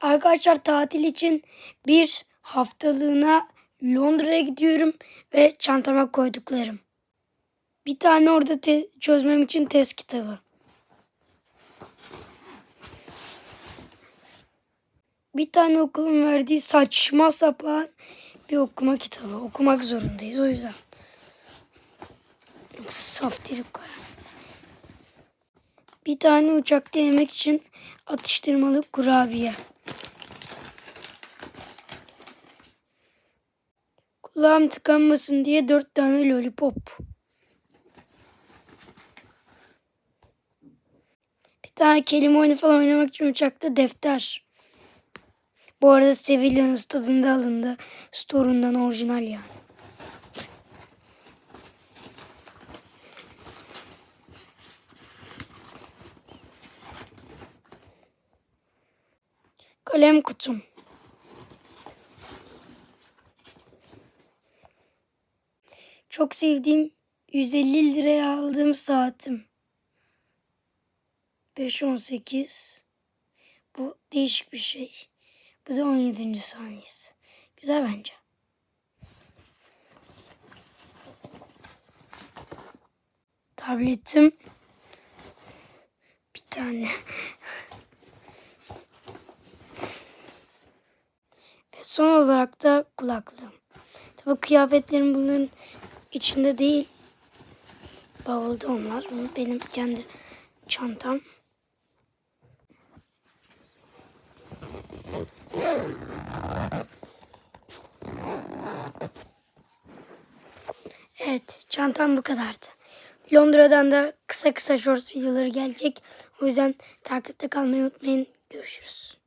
Arkadaşlar tatil için bir haftalığına Londra'ya gidiyorum ve çantama koyduklarım. Bir tane orada te- çözmem için test kitabı. Bir tane okulun verdiği saçma sapan bir okuma kitabı. Okumak zorundayız o yüzden. Saftirik koyalım. Bir tane uçakta yemek için atıştırmalık kurabiye. Kulağım tıkanmasın diye dört tane lollipop. Bir tane kelime oyunu falan oynamak için uçakta defter. Bu arada Sevilla'nın stadında alındı. Store'undan orijinal yani. Kalem kutum. Çok sevdiğim 150 liraya aldığım saatim. 5.18. Bu değişik bir şey. Bu da 17. saniyesi. Güzel bence. Tabletim. Bir tane. Ve son olarak da kulaklığım. Tabii kıyafetlerim bunların içinde değil. Bavulda onlar. Bu benim kendi çantam. Evet, çantam bu kadardı. Londra'dan da kısa kısa shorts videoları gelecek. O yüzden takipte kalmayı unutmayın. Görüşürüz.